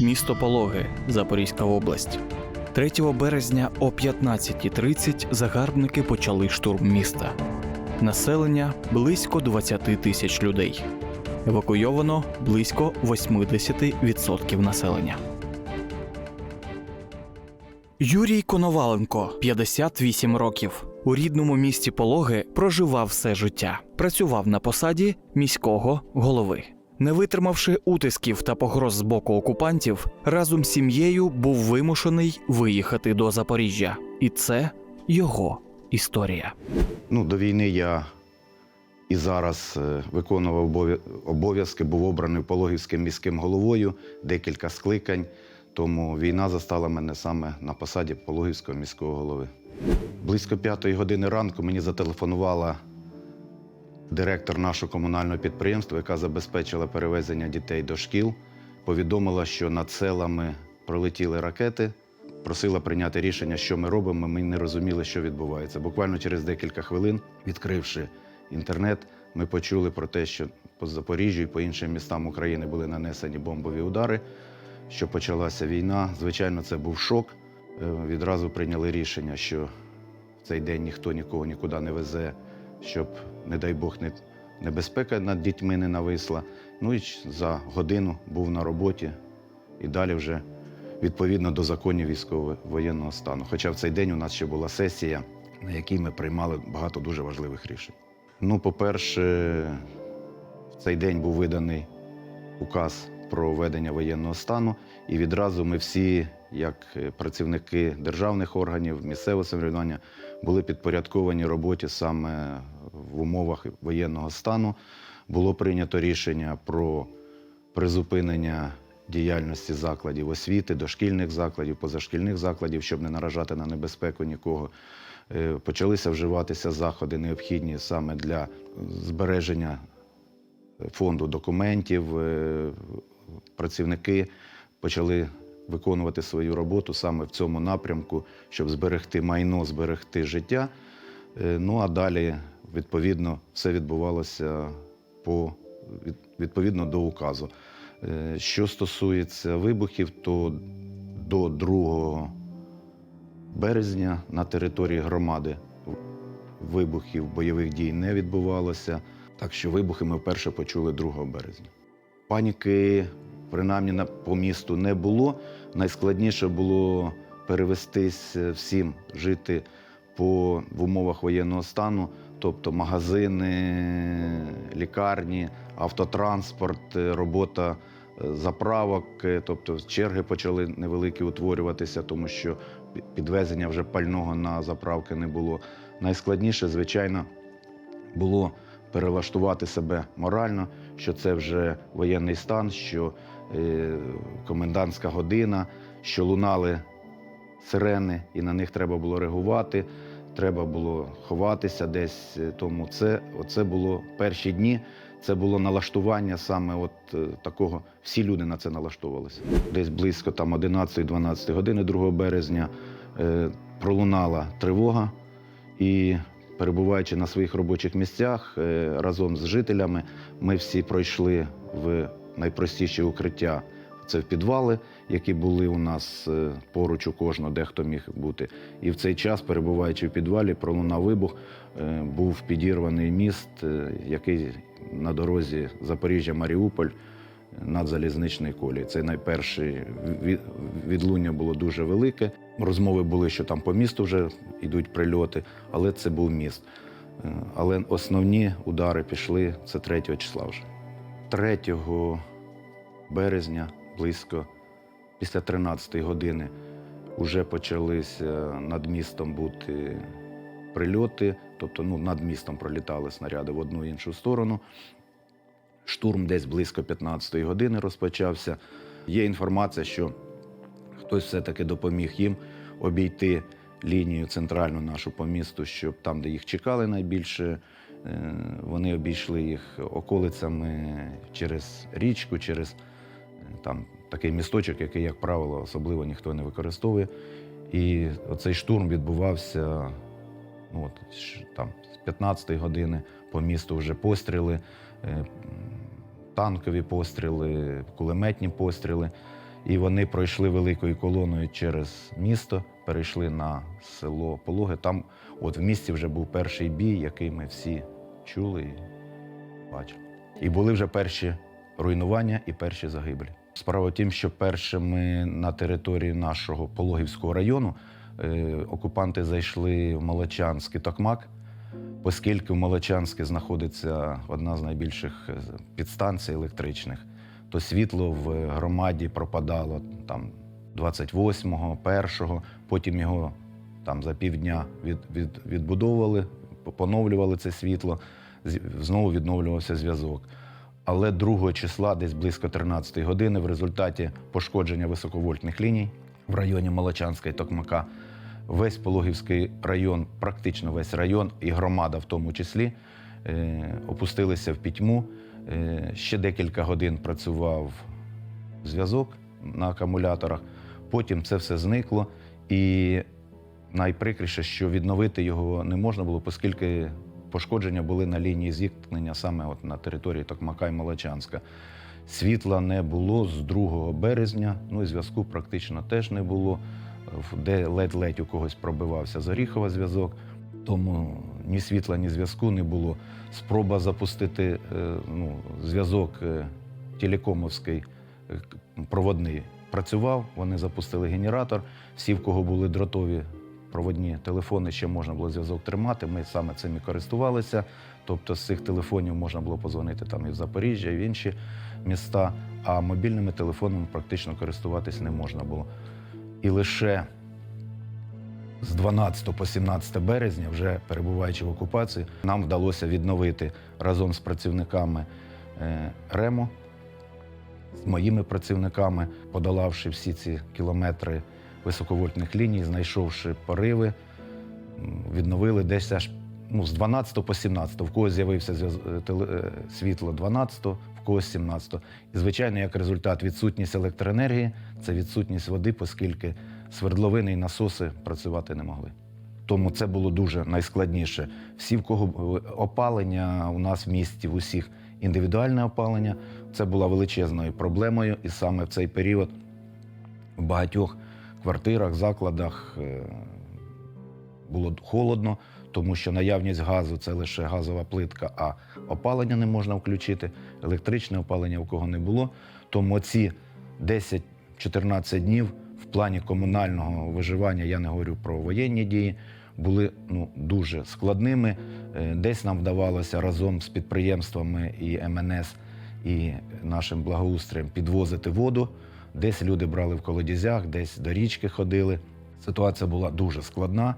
місто Пологи, Запорізька область. 3 березня о 15.30 загарбники почали штурм міста. Населення близько 20 тисяч людей. Евакуйовано близько 80% населення. Юрій Коноваленко, 58 років. У рідному місті Пологи проживав все життя. Працював на посаді міського голови. Не витримавши утисків та погроз з боку окупантів, разом з сім'єю був вимушений виїхати до Запоріжжя. І це його історія. Ну, до війни я і зараз е, виконував обов'я- обов'язки, був обраний Пологівським міським головою, декілька скликань. Тому війна застала мене саме на посаді Пологівського міського голови. Близько п'ятої години ранку мені зателефонувала директор нашого комунального підприємства, яка забезпечила перевезення дітей до шкіл. Повідомила, що над селами пролетіли ракети, просила прийняти рішення, що ми робимо. Ми не розуміли, що відбувається. Буквально через декілька хвилин, відкривши інтернет, ми почули про те, що по Запоріжжю і по іншим містам України були нанесені бомбові удари, що почалася війна. Звичайно, це був шок. Е, Відразу прийняли рішення, що в цей день ніхто нікого нікуди не везе, щоб, не дай Бог, не, небезпека над дітьми не нависла. Ну і за годину був на роботі і далі вже відповідно до законів військово-воєнного стану. Хоча в цей день у нас ще була сесія, на якій ми приймали багато дуже важливих рішень. Ну, по-перше, в цей день був виданий указ про введення воєнного стану, і відразу ми всі, як е, працівники державних органів, місцевого самоврядування, були підпорядковані роботі саме в умовах воєнного стану. Було прийнято рішення про призупинення діяльності закладів освіти, дошкільних закладів, позашкільних закладів, щоб не наражати на небезпеку нікого. Е, Почалися вживатися заходи, необхідні саме для збереження фонду документів. Е, Працівники почали виконувати свою роботу саме в цьому напрямку, щоб зберегти майно, зберегти життя. Е, Ну а далі, відповідно, все відбувалося по відповідно до указу. Е, Що стосується вибухів, то до 2 березня на території громади вибухів бойових дій не відбувалося. Так що вибухи ми вперше почули 2 березня. Паніки, принаймні по місту, не було. Найскладніше було перевестись е, всім жити по, в умовах воєнного стану, тобто магазини, лікарні, автотранспорт, е, робота е, заправок, е, тобто черги почали невеликі утворюватися, тому що підвезення вже пального на заправки не було. Найскладніше, звичайно, було перелаштувати себе морально, що це вже воєнний стан, що комендантська година, що лунали сирени, і на них треба було реагувати, треба було ховатися десь. Е, Тому це, оце було перші дні. Це було налаштування саме от е, такого. Всі люди на це налаштовувалися. Десь близько там 11-12 години 2 березня е, пролунала тривога, і перебуваючи на своїх робочих місцях е, разом з жителями, ми всі пройшли в найпростіші укриття. Це в підвали, які були у нас е, поруч у кожного, де хто міг бути. І в цей час, перебуваючи в підвалі, пролунав вибух. Е, Був підірваний міст, е, який на дорозі Запоріжжя-Маріуполь над залізничною колією. Це найперше відлуння було дуже велике. Розмови були, що там по місту вже йдуть прильоти, але це був міст. Але основні удари пішли це 3 числа вже. 3 березня, близько після 13 години, вже почалися над містом бути прильоти, тобто ну, над містом пролітали снаряди в одну і іншу сторону. Штурм десь близько 15 години розпочався. Є інформація, що хтось все-таки допоміг їм обійти лінію центральну нашу по місту, щоб там, де їх чекали найбільше, е, вони обійшли їх околицями через річку, через там такий місточок, який, як правило, особливо ніхто не використовує. І оцей штурм відбувався ну, от, там, з 15-ї години по місту вже постріли, е, танкові постріли, кулеметні постріли. І вони пройшли великою колоною через місто, перейшли на село Пологи. Там, от в місті, вже був перший бій, який ми всі чули і бачили. І були вже перші руйнування і перші загиблі. Справа в тім, що першими на території нашого Пологівського району е, окупанти зайшли в Молочанський Токмак, оскільки в Молочанське знаходиться одна з найбільших е, підстанцій електричних, то світло в громаді пропадало там 28-го, 1-го, потім його там за півдня від, від, відбудовували, поновлювали це світло, знову відновлювався зв'язок. Але 2 числа, десь близько 13 години, в результаті пошкодження високовольтних ліній в районі Молочанська і Токмака, весь Пологівський район, практично весь район і громада в тому числі, е, опустилися в пітьму. Е, ще декілька годин працював зв'язок на акумуляторах. Потім це все зникло. І найприкріше, що відновити його не можна було, оскільки пошкодження були на лінії зіткнення саме от на території Токмака і Молочанська. Світла не було з 2 березня, ну і зв'язку практично теж не було, де ледь-ледь у когось пробивався з Оріхова зв'язок. Тому ні світла, ні зв'язку не було. Спроба запустити е, ну, зв'язок е, телекомовський е, проводний працював. Вони запустили генератор. Всі, в кого були дротові проводні телефони, ще можна було зв'язок тримати. Ми саме цим і користувалися. Тобто з цих телефонів можна було позвонити там і в Запоріжжя, і в інші міста, а мобільними телефонами практично користуватись не можна було. І лише з 12 по 17 березня, вже перебуваючи в окупації, нам вдалося відновити разом з працівниками е, РЕМО, з моїми працівниками, подолавши всі ці кілометри високовольтних ліній, знайшовши пориви, відновили десь аж ну, з 12 по 17. В когось з'явився е, е, світло 12, в когось 17. І, звичайно, як результат, відсутність електроенергії це відсутність води, оскільки свердловини і насоси працювати не могли. Тому це було дуже найскладніше. Всі, в кого опалення у нас в місті, в усіх індивідуальне опалення, це була величезною проблемою. І саме в цей період в багатьох квартирах, закладах е, було холодно, тому що наявність газу це лише газова плитка, а опалення не можна включити, електричне опалення у кого не було. Тому ці 10-14 днів в плані комунального виживання, я не говорю про воєнні дії, були ну, дуже складними. Е, Десь нам вдавалося разом з підприємствами і МНС і нашим благоустроєм підвозити воду. Десь люди брали в колодязях, десь до річки ходили. Ситуація була дуже складна.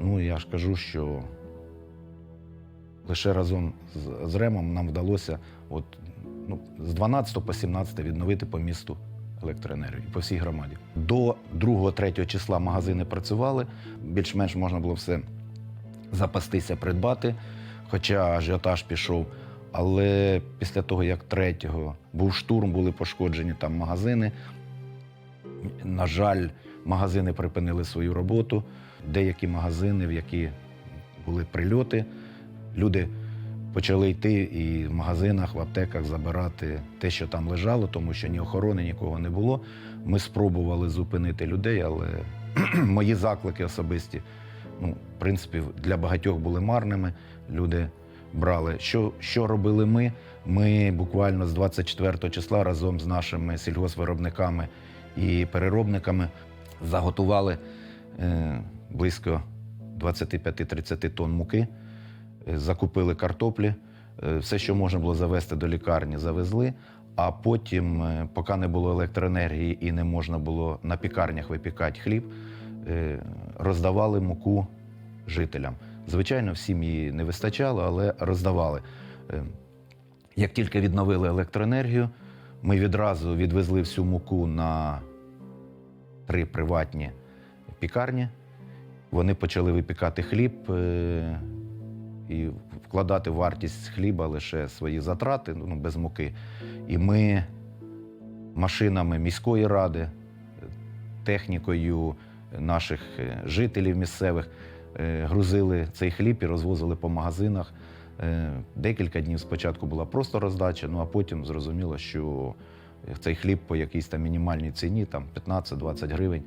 Ну, я ж кажу, що лише разом з, Ремом нам вдалося от, ну, з 12 по 17 відновити по місту електроенергію по всій громаді. До 2-3 числа магазини працювали, більш-менш можна було все запастися, придбати, хоча ажіотаж пішов. Але після того, як 3-го був штурм, були пошкоджені там магазини. На жаль, магазини припинили свою роботу. Деякі магазини, в які були прильоти, люди почали йти і в магазинах, в аптеках забирати те, що там лежало, тому що ні охорони, нікого не було. Ми спробували зупинити людей, але мої заклики особисті, ну, в принципі, для багатьох були марними. Люди брали. Що, що робили ми? Ми буквально з 24 числа разом з нашими сільгоспвиробниками і переробниками заготували е, близько 25-30 тонн муки, е, закупили картоплі, е, все, що можна було завести до лікарні, завезли. А потім, е, поки не було електроенергії і не можна було на пікарнях випікати хліб, е, роздавали муку жителям. Звичайно, всім її не вистачало, але роздавали. Е, Як тільки відновили електроенергію, ми відразу відвезли всю муку на три приватні пікарні. Вони почали випікати хліб е, і вкладати вартість хліба лише свої затрати, ну, без муки. І ми машинами міської ради, технікою наших е, жителів місцевих грузили цей хліб і розвозили по магазинах. Е, Декілька днів спочатку була просто роздача, ну а потім зрозуміло, що цей хліб по якійсь там мінімальній ціні, там 15-20 гривень,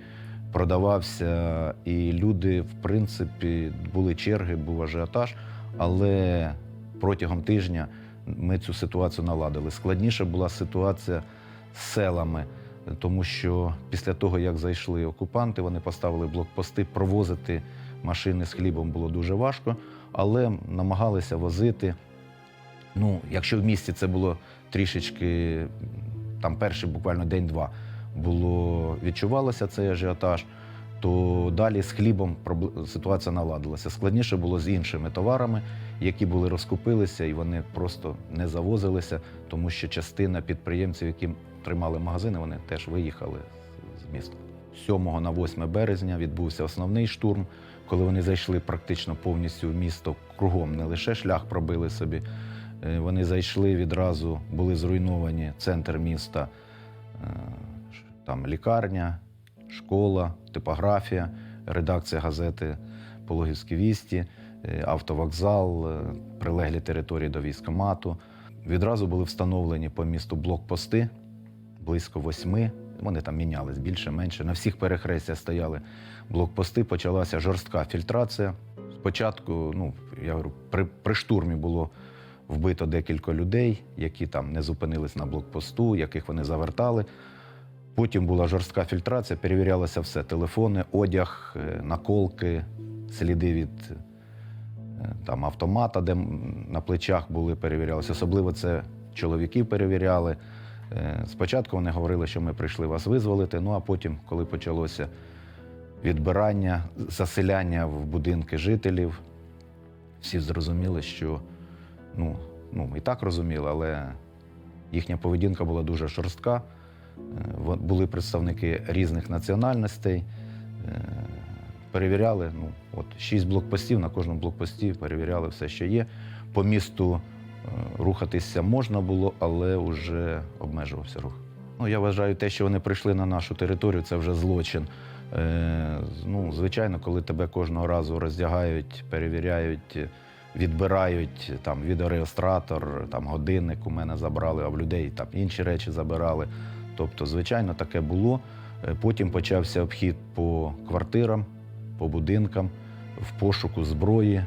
продавався. І люди, в принципі, були черги, був ажіотаж, але протягом тижня ми цю ситуацію наладили. Складніша була ситуація з селами, тому що після того, як зайшли окупанти, вони поставили блокпости, провозити машини з хлібом було дуже важко, але намагалися возити. Ну, якщо в місті це було трішечки, там перший буквально день-два було відчувалося цей ажіотаж, то далі з хлібом ситуація наладилася. Складніше було з іншими товарами, які були розкупилися, і вони просто не завозилися, тому що частина підприємців, які тримали магазини, вони теж виїхали з- міста. З 7 на 8 березня відбувся основний штурм, коли вони зайшли практично повністю в місто кругом, не лише шлях пробили собі. Е, Вони зайшли відразу, були зруйновані центр міста, е, там лікарня, школа, типографія, редакція газети Пологівські вісті, е, автовокзал, прилеглі території до військомату. Відразу були встановлені по місту блокпости, близько восьми. Вони там мінялись більше, менше. На всіх перехрестях стояли блокпости, почалася жорстка фільтрація. Спочатку, ну, я говорю, при, при штурмі було вбито декілька людей, які там не зупинились на блокпосту, яких вони завертали. Потім була жорстка фільтрація, перевірялося все: телефони, одяг, е, наколки, сліди від е, там, автомата, де на плечах були, перевірялися. Особливо це чоловіків перевіряли. Е, Спочатку вони говорили, що ми прийшли вас визволити, ну а потім, коли почалося відбирання, заселяння в будинки жителів, всі зрозуміли, що ну, ну і так розуміли, але їхня поведінка була дуже жорстка. Е, Були представники різних національностей. Е, Перевіряли, ну, от шість блокпостів, на кожному блокпості перевіряли все, що є. По місту рухатися можна було, але вже обмежувався рух. Ну, я вважаю, те, що вони прийшли на нашу територію, це вже злочин. Е, ну, звичайно, коли тебе кожного разу роздягають, перевіряють, відбирають там відеореєстратор, там годинник у мене забрали, а в людей там інші речі забирали. Тобто, звичайно, таке було. Е, Потім почався обхід по квартирам, по будинкам, в пошуку зброї,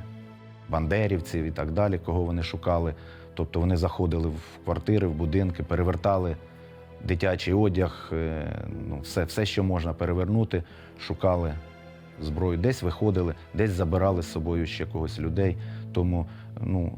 бандерівців і так далі, кого вони шукали. Тобто вони заходили в квартири, в будинки, перевертали дитячий одяг, е, ну, все, все, що можна перевернути, шукали зброю. Десь виходили, десь забирали з собою ще когось людей. Тому ну,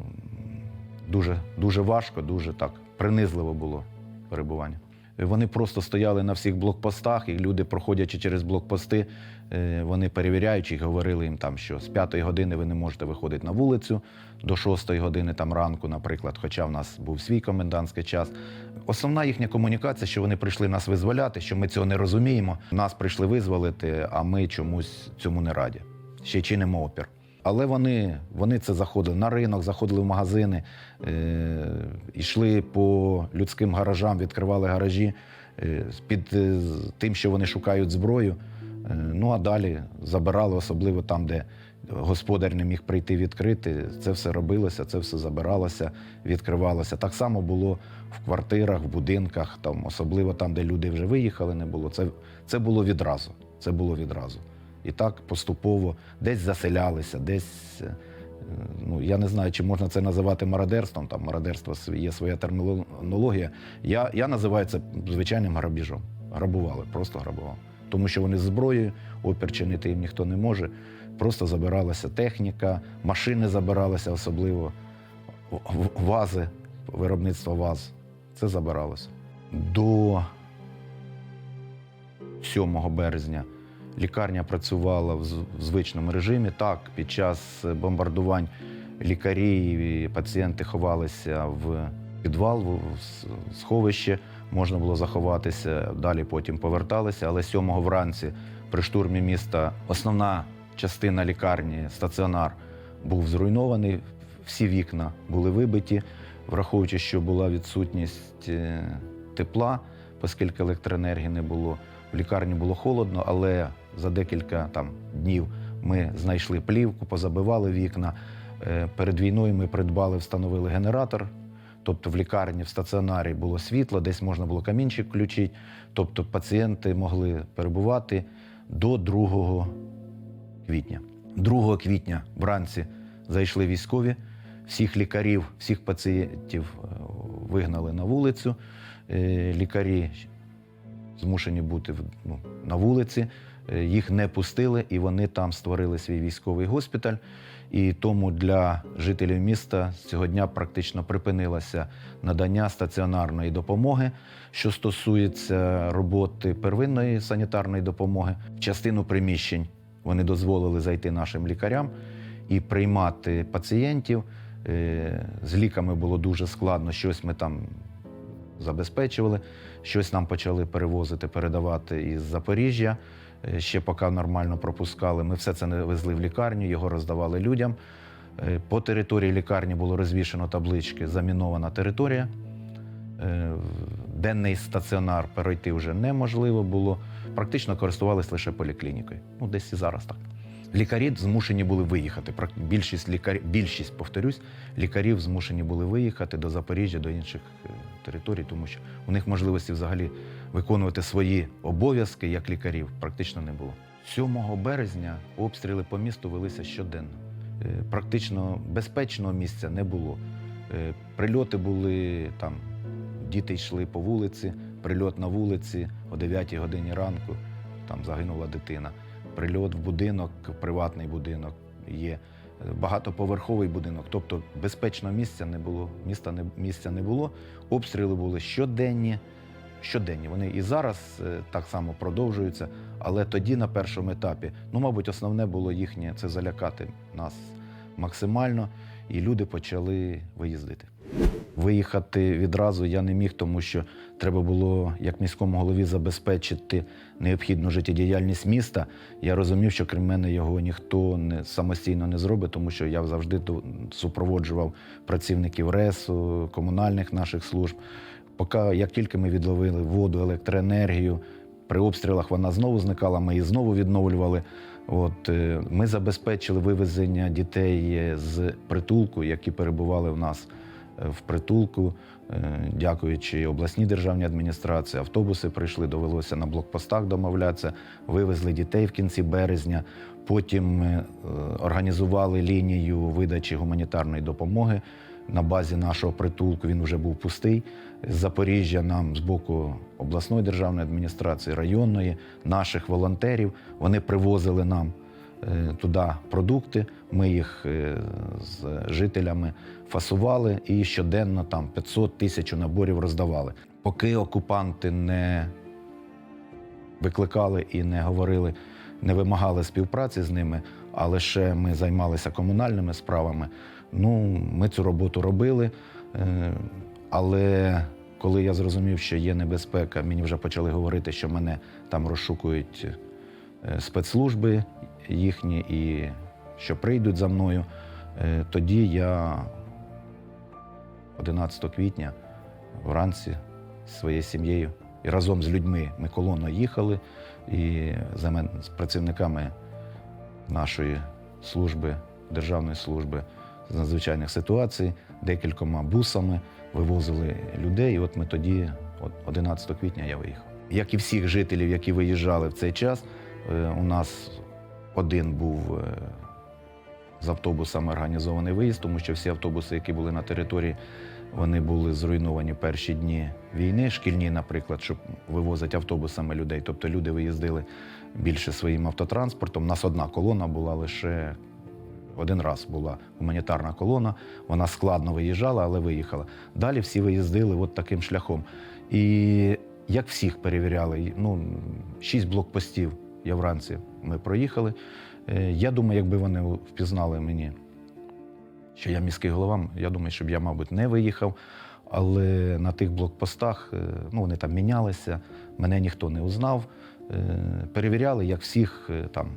дуже, дуже важко, дуже так принизливо було перебування. Вони просто стояли на всіх блокпостах, і люди, проходячи через блокпости, е, вони перевіряючи, їх, говорили їм там, що з п'ятої години ви не можете виходити на вулицю, до шостої години там ранку, наприклад, хоча в нас був свій комендантський час. Основна їхня комунікація, що вони прийшли нас визволяти, що ми цього не розуміємо. Нас прийшли визволити, а ми чомусь цьому не раді. Ще чинимо опір. Але вони, вони це заходили на ринок, заходили в магазини, е, йшли по людським гаражам, відкривали гаражі е, під е, тим, що вони шукають зброю. Е, ну а далі забирали, особливо там, де господар не міг прийти відкрити. Це все робилося, це все забиралося, відкривалося. Так само було в квартирах, в будинках, там, особливо там, де люди вже виїхали, не було. Це, це було відразу. Це було відразу. І так поступово десь заселялися, десь. е, Ну, я не знаю, чи можна це називати мародерством. Там мародерство є своя термінологія. Я, я називаю це звичайним грабіжом. Грабували, просто грабували. Тому що вони з зброєю, опір чинити їм ніхто не може. Просто забиралася техніка, машини забиралися, особливо вази, виробництво ваз. Це забиралося. До 7 березня лікарня працювала в звичному режимі. Так, під час бомбардувань лікарі і пацієнти ховалися в підвал, в сховище. Можна було заховатися, далі потім поверталися. Але 7 вранці при штурмі міста основна частина лікарні, стаціонар, був зруйнований. Всі вікна були вибиті, враховуючи, що була відсутність е, тепла, оскільки електроенергії не було. В лікарні було холодно, але за декілька там, днів ми знайшли плівку, позабивали вікна. Е, Перед війною ми придбали, встановили генератор, Тобто в лікарні, в стаціонарі було світло, десь можна було камінчик включити. Тобто пацієнти могли перебувати до 2 квітня. 2 квітня вранці зайшли військові, всіх лікарів, всіх пацієнтів е, вигнали на вулицю. Е, Лікарі змушені бути ну, на вулиці. Е, Їх не пустили, і вони там створили свій військовий госпіталь. І тому для жителів міста цього дня практично припинилося надання стаціонарної допомоги. Що стосується роботи первинної санітарної допомоги, частину приміщень вони дозволили зайти нашим лікарям і приймати пацієнтів. Е, З ліками було дуже складно, щось ми там забезпечували, щось нам почали перевозити, передавати із Запоріжжя. Е, Ще поки нормально пропускали. Ми все це не везли в лікарню, його роздавали людям. Е, По території лікарні було розвішено таблички Замінована територія. Е, Денний стаціонар перейти вже неможливо було. Практично користувалися лише поліклінікою. Ну, десь і зараз так. Лікарі змушені були виїхати. Більшість лікарів, більшість, повторюсь, лікарів змушені були виїхати до Запоріжжя, до інших територій, тому що у них можливості взагалі виконувати свої обов'язки як лікарів практично не було. 7 березня обстріли по місту велися щоденно. Е, Практично безпечного місця не було. Е, Прильоти були там, діти йшли по вулиці, прильот на вулиці о 9 годині ранку, там загинула дитина. Прильот в будинок, приватний будинок є. Е, Багатоповерховий будинок, тобто безпечного місця не було, міста не, місця не було. Обстріли були щоденні, щоденні. Вони і зараз е, так само продовжуються, але тоді на першому етапі, ну, мабуть, основне було їхнє це залякати нас максимально, і люди почали виїздити. Виїхати відразу я не міг, тому що треба було як міському голові забезпечити необхідну життєдіяльність міста. Я розумів, що крім мене його ніхто не самостійно не зробить, тому що я завжди супроводжував працівників РЕСу, комунальних наших служб. Поки як тільки ми відловили воду, електроенергію, при обстрілах вона знову зникала, ми її знову відновлювали. От е, ми забезпечили вивезення дітей е, з притулку, які перебували в нас е, в притулку. Дякуючи обласній державній адміністрації, автобуси прийшли, довелося на блокпостах домовлятися, вивезли дітей в кінці березня. Потім організували лінію видачі гуманітарної допомоги на базі нашого притулку. Він вже був пустий. З Запоріжжя нам з боку обласної державної адміністрації, районної, наших волонтерів. Вони привозили нам е, туди продукти. Ми їх е, з жителями фасували і щоденно там 500 тисяч наборів роздавали. Поки окупанти не викликали і не говорили, не вимагали співпраці з ними, а лише ми займалися комунальними справами. Ну, ми цю роботу робили. Е, Але коли я зрозумів, що є небезпека, мені вже почали говорити, що мене там розшукують е, спецслужби їхні і що прийдуть за мною. Е, Тоді я 11 квітня вранці зі своєю сім'єю і разом з людьми ми колоною їхали і з працівниками нашої служби, державної служби з надзвичайних ситуацій, декількома бусами вивозили людей. І от ми тоді, от 11 квітня, я виїхав. Як і всіх жителів, які виїжджали в цей час, е, у нас один був е, з автобусами організований виїзд, тому що всі автобуси, які були на території, вони були зруйновані перші дні війни, шкільні, наприклад, щоб вивозити автобусами людей. Тобто люди виїздили більше своїм автотранспортом. У нас одна колона була лише один раз була гуманітарна колона. Вона складно виїжджала, але виїхала. Далі всі виїздили от таким шляхом. І як всіх перевіряли, ну, шість блокпостів я вранці ми проїхали. Е, Я думаю, якби вони впізнали мені, що я міський голова, я думаю, щоб я, мабуть, не виїхав. Але на тих блокпостах е, ну, вони там мінялися, мене ніхто не узнав. Е, Перевіряли, як всіх там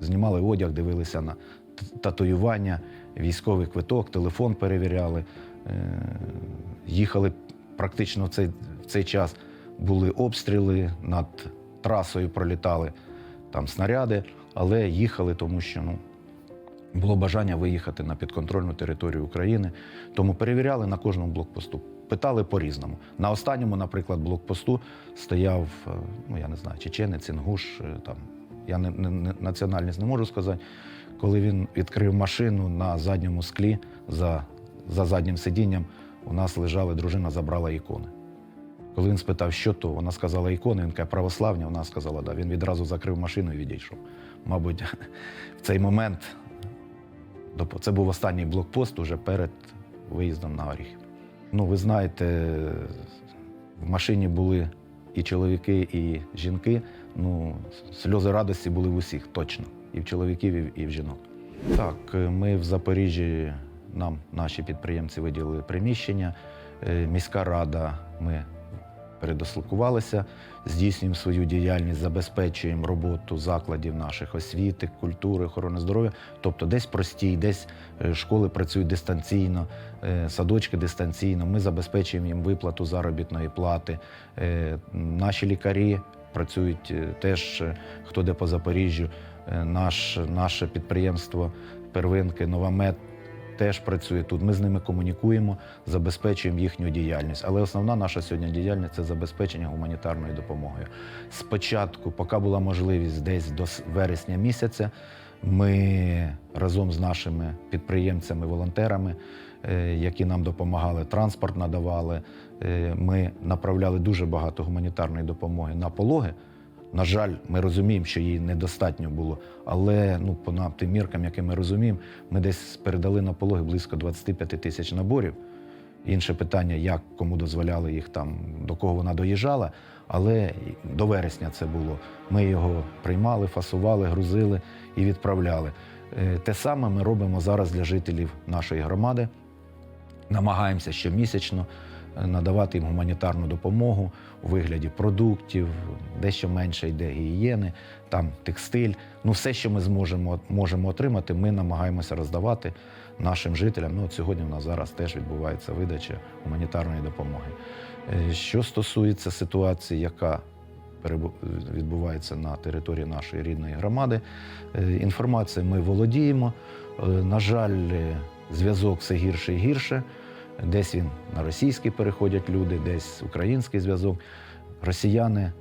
знімали одяг, дивилися на татуювання, військовий квиток, телефон перевіряли. Е, Їхали практично в цей, в цей час були обстріли, над трасою пролітали там снаряди, але їхали, тому що ну, було бажання виїхати на підконтрольну територію України. Тому перевіряли на кожному блокпосту. Питали по-різному. На останньому, наприклад, блокпосту стояв, е, ну я не знаю, чеченець, інгуш, е, там, я не, не, не- національність не можу сказати. Коли він відкрив машину на задньому склі за, за заднім сидінням, у нас лежала дружина, забрала ікони. Коли він спитав, що то, вона сказала ікони, він каже, православні, вона сказала, да. Він відразу закрив машину і відійшов. Мабуть, в цей момент це був останній блокпост уже перед виїздом на Оріхів. Ну, ви знаєте, в машині були і чоловіки, і жінки. Ну, сльози радості були в усіх, точно. І в чоловіків, і в- жінок. Так, е, ми в Запоріжжі, нам наші підприємці виділили приміщення. Е, Міська рада, ми передослокувалися, здійснюємо свою діяльність, забезпечуємо роботу закладів наших освіти, культури, охорони здоров'я. Тобто десь простій, десь е, школи працюють дистанційно, садочки дистанційно. Ми забезпечуємо їм виплату заробітної плати. Наші лікарі працюють е, теж, е, хто де по Запоріжжю. Е, Наш, наше підприємство Первинки, Новамет теж працює тут. Ми з ними комунікуємо, забезпечуємо їхню діяльність. Але основна наша сьогодні діяльність це забезпечення гуманітарною допомогою. Спочатку, поки була можливість десь до вересня місяця, ми разом з нашими підприємцями, волонтерами, е, які нам допомагали, транспорт надавали. е, Ми направляли дуже багато гуманітарної допомоги на пологи. На жаль, ми розуміємо, що її недостатньо було, але ну, по нам тим міркам, які ми розуміємо, ми десь передали на пологи близько 25 тисяч наборів. Інше питання, як кому дозволяли їх там, до кого вона доїжджала, але до вересня це було. Ми його приймали, фасували, грузили і відправляли. Е, Те саме ми робимо зараз для жителів нашої громади. Намагаємося щомісячно е, надавати їм гуманітарну допомогу у вигляді продуктів, дещо менше йде гігієни, там текстиль. Ну, все, що ми зможемо можемо отримати, ми намагаємося роздавати нашим жителям. Ну, от сьогодні в нас зараз теж відбувається видача гуманітарної допомоги. Е, Що стосується ситуації, яка відбувається на території нашої рідної громади, е, інформацією ми володіємо. Е, На жаль, зв'язок все гірше і гірше. Десь він на російський переходять люди, десь український зв'язок. Росіяни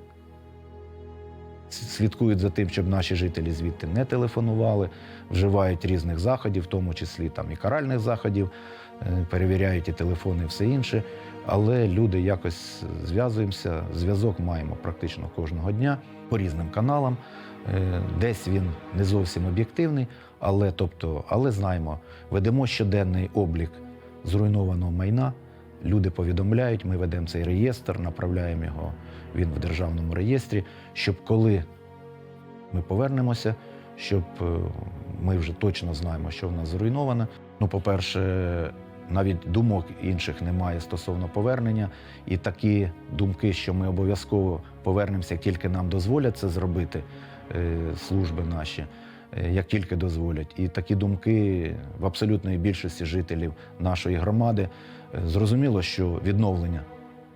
слідкують за тим, щоб наші жителі звідти не телефонували, вживають різних заходів, в тому числі там і каральних заходів, е, перевіряють і телефони, і все інше. Але люди якось зв'язуємося. Зв'язок маємо практично кожного дня по різним каналам. Е, Десь він не зовсім об'єктивний, але, тобто, але знаємо, ведемо щоденний облік зруйнованого майна. Люди повідомляють, ми ведемо цей реєстр, направляємо його він в державному реєстрі, щоб коли ми повернемося, щоб е, ми вже точно знаємо, що в нас зруйновано. Ну, по-перше, навіть думок інших немає стосовно повернення, і такі думки, що ми обов'язково повернемося, тільки нам дозволять це зробити, е, служби наші, е, як тільки дозволять. І такі думки в абсолютної більшості жителів нашої громади. Зрозуміло, що відновлення,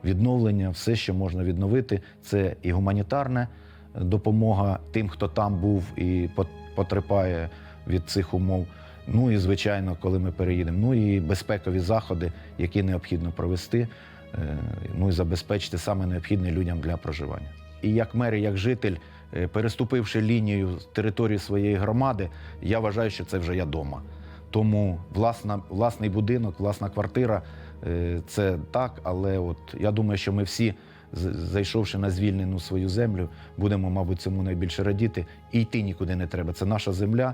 відновлення, все, що можна відновити, це і гуманітарна допомога тим, хто там був і потерпає від цих умов. Ну і звичайно, коли ми переїдемо, ну і безпекові заходи, які необхідно провести, е, ну і забезпечити саме необхідне людям для проживання. І як мер, і як житель, е, переступивши лінію території своєї громади, я вважаю, що це вже я дома. Тому власна, власний будинок, власна квартира це так, але от я думаю, що ми всі, зайшовши на звільнену свою землю, будемо, мабуть, цьому найбільше радіти. І йти нікуди не треба. Це наша земля.